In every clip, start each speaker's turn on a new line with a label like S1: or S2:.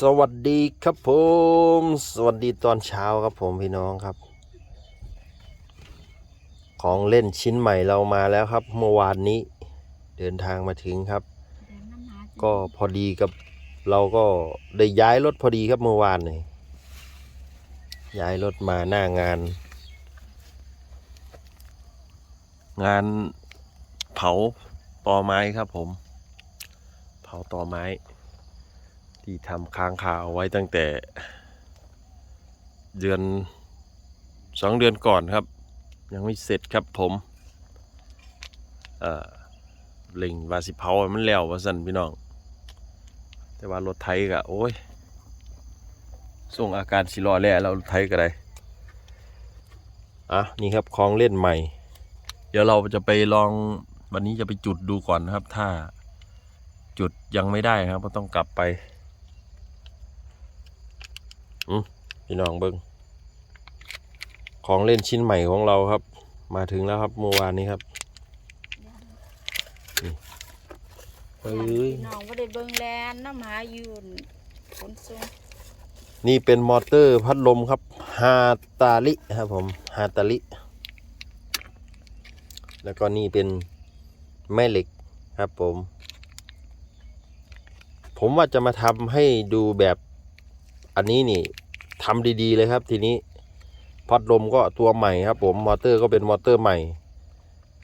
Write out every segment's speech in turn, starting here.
S1: สวัสดีครับผม สวัสดีตอนเช้าครับผมพี่น้องครับ ของเล่นชิ้นใหม่เรามาแล้วครับ เมื่อวานนี้ เดินทางมาถึงครับ ก็พอดีกับเราก็ได้ย้ายรถพอดีครับเมื่อวานเลยย้ายรถมาหน้างาน งานเผาตอไม้ครับผม เผาตอไม้ ที่ทำค้างคาเอาไว้ตั้งแต่เดือนสองเดือนก่อนครับ ยังไม่เสร็จครับผมเอ่อล็งวาสิเผามันแล้ววาสั่นพี่น้อง แต่ว่ารถไทยก็โอ้ยส่งอาการสิรอแล่แล้วรถไทยก็ได้อะนี่ครับของเล่นใหม่ เดี๋ยวเราจะไปลองวันนี้จะไปจุดดูก่อนนะครับ ถ้าจุดยังไม่ได้ครับก็ต้องกลับไป พี่น้องเบิงของเล่นชิ้นใหม่ของเราครับ มาถึงแล้วครับเมื่อวานนี้ครับนี่เอ้ย
S2: น้องก็ได้เบิ่งแลนน้ำหาอยู่ขนส่ง
S1: นี่เป็นมอเตอร์พัดลมครับฮาตาลิครับผมฮาตาลิ แล้วก็นี่เป็นแม่เหล็กครับผม ผมว่าจะมาทำให้ดูแบบ อันนี้นี่ทำดีๆเลยครับ ทีนี้พัดลมก็ตัวใหม่ครับ ผมมอเตอร์ก็เป็นมอเตอร์ใหม่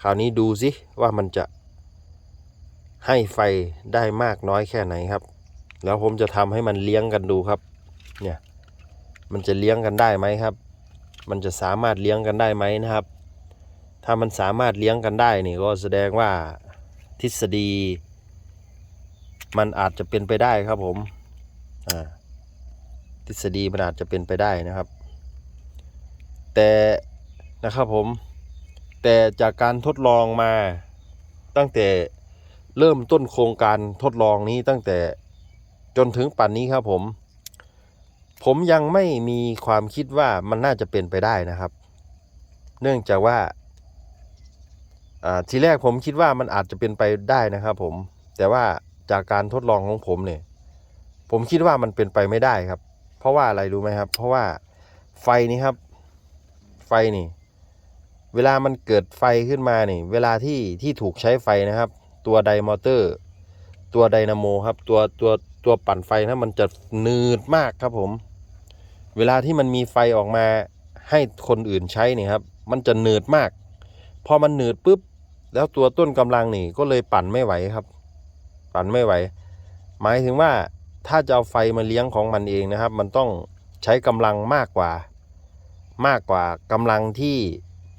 S1: คราวนี้ดูสิว่ามันจะให้ไฟได้มากน้อยแค่ไหนครับ แล้วผมจะทำให้มันเลี้ยงกันดูครับ เนี่ย มันจะเลี้ยงกันได้ไหมครับ มันจะสามารถเลี้ยงกันได้ไหมนะครับ ถ้ามันสามารถเลี้ยงกันได้นี่ก็แสดงว่าทฤษฎี มันอาจจะเป็นไปได้ครับผม อ่า ทฤษฎีมันอาจจะเป็นไปได้นะครับ แต่นะครับผม แต่จากการทดลองมาตั้งแต่เริ่มต้นโครงการทดลองนี้ตั้งแต่จนถึงปัจนนี้ครับผม ผมยังไม่มีความคิดว่ามันน่าจะเป็นไปได้นะครับ เนื่องจากว่าอ่าทีแรกผมคิดว่ามันอาจจะเป็นไปได้นะครับ ผม แต่ว่าจากการทดลองของผมเนี่ย ผมคิดว่ามันเป็นไปไม่ได้ครับ เพราะว่าอะไรรู้ไหมครับ เพราะว่าไฟนี้ครับ ไฟนี่ เวลามันเกิดไฟขึ้นมานี่เวลาที่ที่ถูกใช้ไฟนะครับ ตัวไดมอเตอร์ ตัวไดนาโมครับ ตัวตัวตัวปั่นไฟนะมันจะหนืดมากครับผม เวลาที่มันมีไฟออกมาให้คนอื่นใช้นี่ครับ มันจะหนืดมาก พอมันหนืดปุ๊บ แล้วตัวต้นกำลังนี่ก็เลยปั่นไม่ไหวครับ ปั่นไม่ไหว หมายถึงว่า ถ้าจะเอาไฟมาเลี้ยงของมันเองนะครับ มันต้องใช้กำลังมากกว่า มากกว่ากำลังที่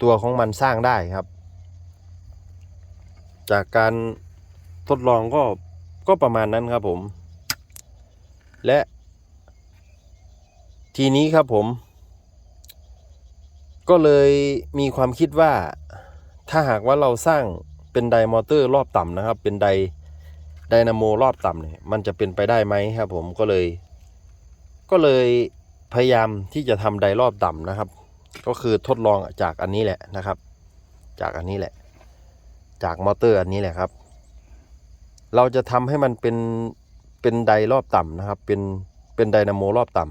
S1: ตัวของมันสร้างได้ครับ จากการทดลองก็ก็ประมาณนั้นครับผม และ ทีนี้ครับผม ก็เลยมีความคิดว่าถ้าหากว่าเราสร้างเป็นไดมอเตอร์รอบต่ำนะครับ เป็นได ไดนาโมรอบต่ำเนี่ยมันจะเป็นไปได้ไหมครับผมก็เลย ก็เลยพยายามที่จะทำไดรอบต่ำนะครับ ก็คือทดลองจากอันนี้แหละนะครับ จากอันนี้แหละ จากมอเตอร์อันนี้แหละครับ เราจะทำให้มันเป็นเป็นไดรอบต่ำนะครับ เป็นเป็นไดนาโมรอบต่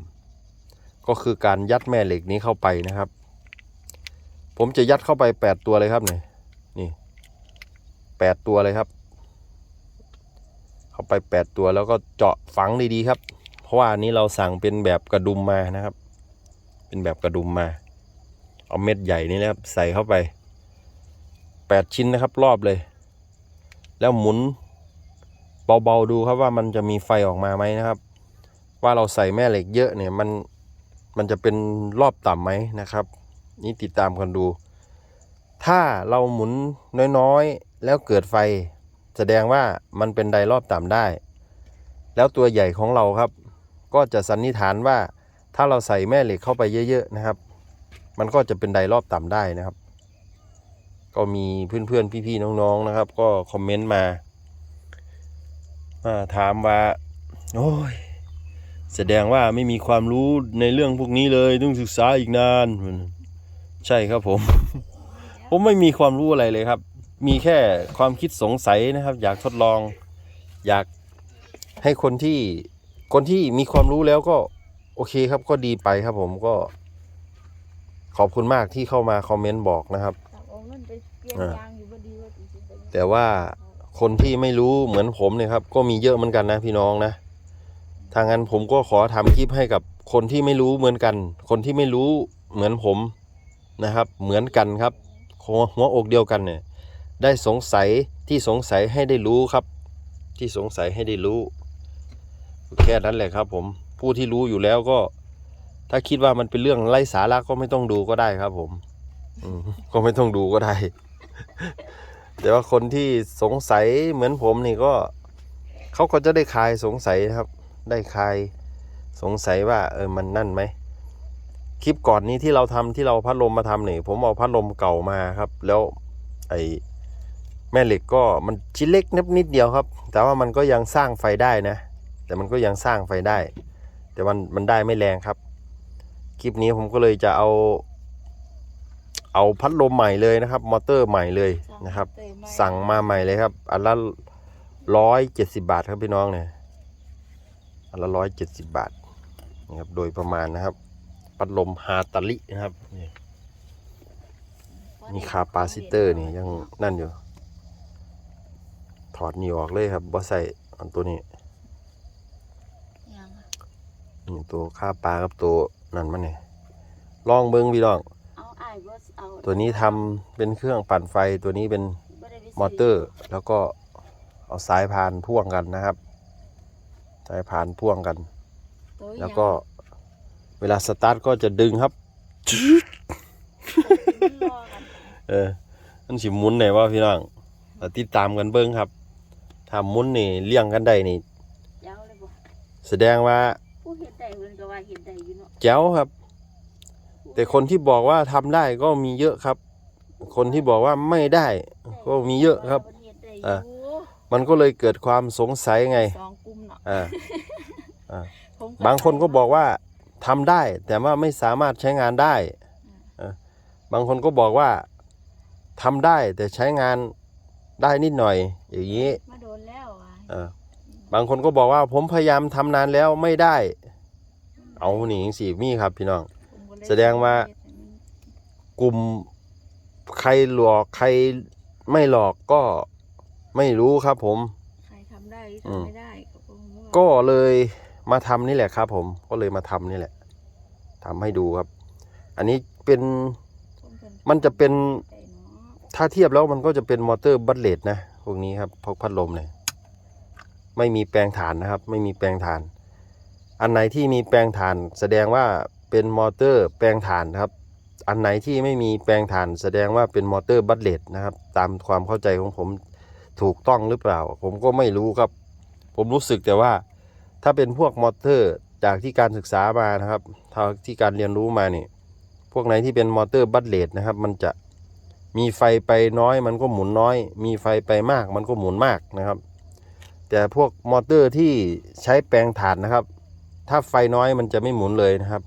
S1: ำก็คือการยัดแม่เหล็กนี้เข้าไปนะครับ ผมจะยัดเข้าไปแปดตัวเลยครับเนี่ยนี่แปดตัวเลยครับ ไปแปดตัวแล้วก็เจาะฝังดีๆครับ เพราะว่านี้เราสั่งเป็นแบบกระดุมมานะครับ เป็นแบบกระดุมมา เอาเม็ดใหญ่นี่นะครับ ใส่เข้าไปแปดชิ้นนะครับ รอบเลย แล้วหมุนเบาๆดูครับว่ามันจะมีไฟออกมาไหมนะครับ ว่าเราใส่แม่เหล็กเยอะเนี่ยมันมันจะเป็นรอบต่ำไหมนะครับ นี่ติดตามกันดู ถ้าเราหมุนน้อยๆ แล้วเกิดไฟ แสดงว่ามันเป็นไดรอบต่ำได้ แล้วตัวใหญ่ของเราครับ ก็จะสันนิษฐานว่าถ้าเราใส่แม่เหล็กเข้าไปเยอะ ๆ นะครับ มันก็จะเป็นไดรอบต่ำได้นะครับ ก็มีเพื่อนๆพี่ๆน้องๆนะครับ ก็คอมเมนต์มามาถามว่า โอ้ย แสดงว่าไม่มีความรู้ในเรื่องพวกนี้เลยต้องศึกษาอีกนาน ใช่ครับผม ผมไม่มีความรู้อะไรเลยครับ มีแค่ความคิดสงสัยนะครับ อยากทดลอง อยากให้คนที่คนที่มีความรู้แล้วก็โอเคครับก็ดีไปครับผมก็ ขอบคุณมากที่เข้ามาคอมเมนต์บอกนะครับ
S2: ตักเอาเงินไปเปลี่ยน
S1: อ่า
S2: ยางอยู่บ่ดีว่าสิสิไปยัง
S1: แต่ว่าคนที่ไม่รู้เหมือนผมเนี่ยครับ ก็มีเยอะเหมือนกันนะพี่น้องนะทางนั้นผมก็ขอทำคลิปให้กับคนที่ไม่รู้เหมือนกัน คนที่ไม่รู้เหมือนผมนะครับ เหมือนกันครับหัวหัวอกเดียวกันเนี่ย ได้สงสัยที่สงสัยให้ได้รู้ครับ ที่สงสัยให้ได้รู้ แค่นั้นแหละครับ ผมผู้ที่รู้อยู่แล้วก็ ถ้าคิดว่ามันเป็นเรื่องไร้สาระก็ไม่ต้องดูก็ได้ครับ ผมก็ไม่ต้องดูก็ได้ แต่ว่าคนที่สงสัยเหมือนผมนี่ก็เขาก็จะได้คลายสงสัยนะครับ ได้คลายสงสัยว่า เออมันนั่นไหมคลิปก่อนนี้ที่เราทำที่เราพัดลมมาทำนี่ผมเอาพัดลมเก่ามาครับ แล้วไอ แม่เหล็กก็มันชิ้นเล็กนิดนิดเดียวครับ แต่ว่ามันก็ยังสร้างไฟได้นะ แต่มันก็ยังสร้างไฟได้ แต่มันมันได้ไม่แรงครับ คลิปนี้ผมก็เลยจะเอา เอาพัดลมใหม่เลยนะครับ มอเตอร์ใหม่เลยนะครับ
S2: เตยไสั่
S1: งมาใหม่เลยครับ อันละร้อยเจ็ดสิบาทครับพี่น้องเนี่ยอันละร้อยเจ็ดสิบาทนะครับ โดยประมาณนะครับ พัดลมฮาตาลินะครับนี่มีคาปาซิเตอร์นี่ยังนั่นอยู่ถ อดนี่ออกเลยครับบ่ใส่อันตัวนี้
S2: ยังอะ
S1: นี่ตัวค่าปลากับตัวนั่นมันเนี่ยลองเบิ้งพี่น้อง
S2: เอาอ้ายบ่เอา
S1: ตัวนี้ทำเป็นเครื่องปั่นไฟตัวนี้เป็น
S2: บ่ได้ไปซื้
S1: มอเตอร์ แล้วก็เอาสายพานพ่วงกันนะครับ สายพานพ่วงกัน
S2: ตัว
S1: แล้วก็เวลาสตาร์ทก็จะดึงครับ
S2: มันรอกัน
S1: เออมันสิหมุนไหนว่าพี่น้องเอาติดตามกันเบิ้งครับ ถ้าหมุนนี่เลี่ยงกันได้นี่
S2: ยาวเลยบ่
S1: แสดงว่า
S2: ผู้เฮ็ดได้เพิ่นก็ว่าเฮ็ดได้อยู่เนาะ
S1: แจ๋วครับ แต่คนที่บอกว่าทำได้ก็มีเยอะครับ คนที่บอกว่าไม่ได้ ก็มีเยอะครับ
S2: เพิ่นเฮ็ดได้
S1: อ่า
S2: อยู่
S1: มันก็เลยเกิดความสงสัยไง
S2: สองกลุ่มเนาะ
S1: อ่า
S2: ผม
S1: บางคนก็บอกว่าทำได้ แต่ว่าไม่สามารถใช้งานได้เออบางคนก็บอกว่าทำได้แต่ใช้งานได้นิดหน่อย อย่างนี้ บางคนก็บอกว่าผมพยายามทำนานแล้วไม่ได้ เอาหนิสิมีครับพี่น้อง
S2: ผมก็เลย
S1: แสดงว่ากลุ่มใครหลอกใครไม่หลอกก็ไม่รู้ครับผม
S2: ใครทำได้
S1: อืม
S2: ทำไม่ได้ ก็คงว่า
S1: ก็เลยมาทำนี่แหละครับ ผมก็เลยมาทำนี่แหละทำให้ดูครับ อันนี้เป็น
S2: ผมเพิ่
S1: มันจะเป็น
S2: ได้เนาะ
S1: ถ้าเทียบแล้วมันก็จะเป็นมอเตอร์บัตเลตนะพวกนี้ครับพวกพัดลมเนี่ย ไม่มีแปลงฐานนะครับ ไม่มีแปลงฐาน อันไหนที่มีแปลงฐาน แสดงว่าเป็นมอเตอร์แปลงฐานครับ อันไหนที่ไม่มีแปลงฐาน แสดงว่าเป็นมอเตอร์บัตเลตนะครับ ตามความเข้าใจของผมถูกต้องหรือเปล่า ผมก็ไม่รู้ครับ ผมรู้สึกแต่ว่า ถ้าเป็นพวกมอเตอร์จากที่การศึกษามานะครับทาที่การเรียนรู้มาเนี่ยพวกไหนที่เป็นมอเตอร์บัตเลตนะครับ มันจะมีไฟไปน้อยมันก็หมุนน้อย มีไฟไปมากมันก็หมุนมากนะครับ แต่พวกมอเตอร์ที่ใช้แปลงถ่านนะครับ ถ้าไฟน้อยมันจะไม่หมุนเลยนะครับ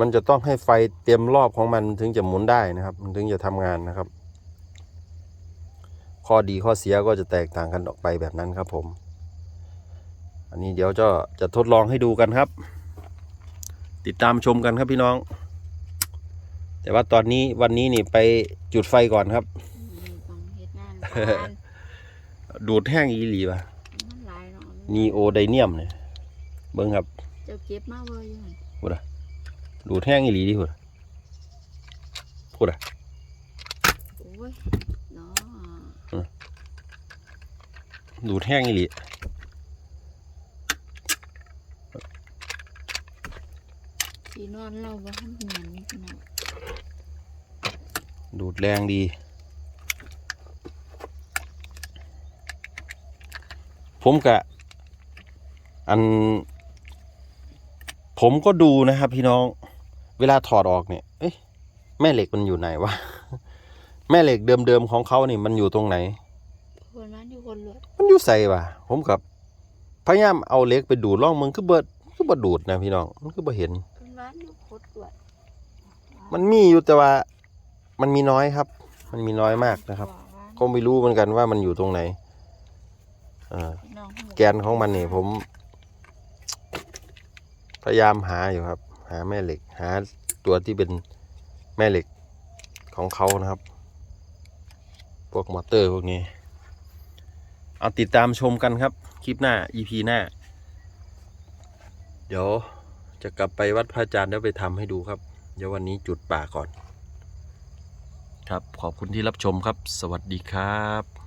S1: มันจะต้องให้ไฟเต็มรอบของมันถึงจะหมุนได้นะครับ มันถึงจะทำงานนะครับ ข้อดีข้อเสียก็จะแตกต่างกันออกไปแบบนั้นครับผม อันนี้เดี๋ยวจะจะทดลองให้ดูกันครับ ติดตามชมกันครับพี่น้อง แต่ว่าตอนนี้วันนี้นี่ไปจุดไฟก่อนครับ
S2: มีต้องเฮ็ดงานบ้าน
S1: ดูดแห้งอีหลีป่ะ
S2: มั นหลายเนาะ
S1: นีโอไดเนียมเนี่ยเบิ้งครับ
S2: เจ้าเก็บมาบ่อยู่หั่น
S1: พูดอะดูดแห้งอีหลีดิพูดอะพูดอะ
S2: โอ้ยเนาะ
S1: ดูดแห้งอีหลี
S2: ที่นอนเราบ่ทันเหมือนพี่น้อง
S1: ดูดแรงดี ผมกะ อัน ผมก็ดูนะครับพี่น้องเวลาถอดออกเนี่ย เอ๊ะแม่เหล็กมันอยู่ไหนวะ แม่เหล็กเดิมๆของเขานี่มันอยู่ตรงไหน
S2: คนนั้นอยู่คนรวย
S1: มันอยู่ใส่ว่ะผมกับพยายามเอาเหล็กไปดูดล่องมึงคือเบิดคือบ่ดูดนะพี่น้อง มันคือบ่เห็น
S2: คนร้านอยู่โคตรรวย
S1: มันมีอยู่แต่ว่ามันมีน้อยครับ มันมีน้อยมากนะครับ ก็ไม่รู้เหมือนกันว่ามันอยู่ตรงไหนเออ
S2: พี่น้อง
S1: แกนของมันนี่ผม พยายามหาอยู่ครับ หาแม่เหล็ก หาตัวที่เป็นแม่เหล็กของเขานะครับ พวกมอเตอร์พวกนี้ เอาติดตามชมกันครับ คลิปหน้า EP หน้า เดี๋ยวจะกลับไปวัดพระอาจารย์แล้วไปทำให้ดูครับ เดี๋ยววันนี้จุดป่าก่อน ครับขอบคุณที่รับชมครับ สวัสดีครับ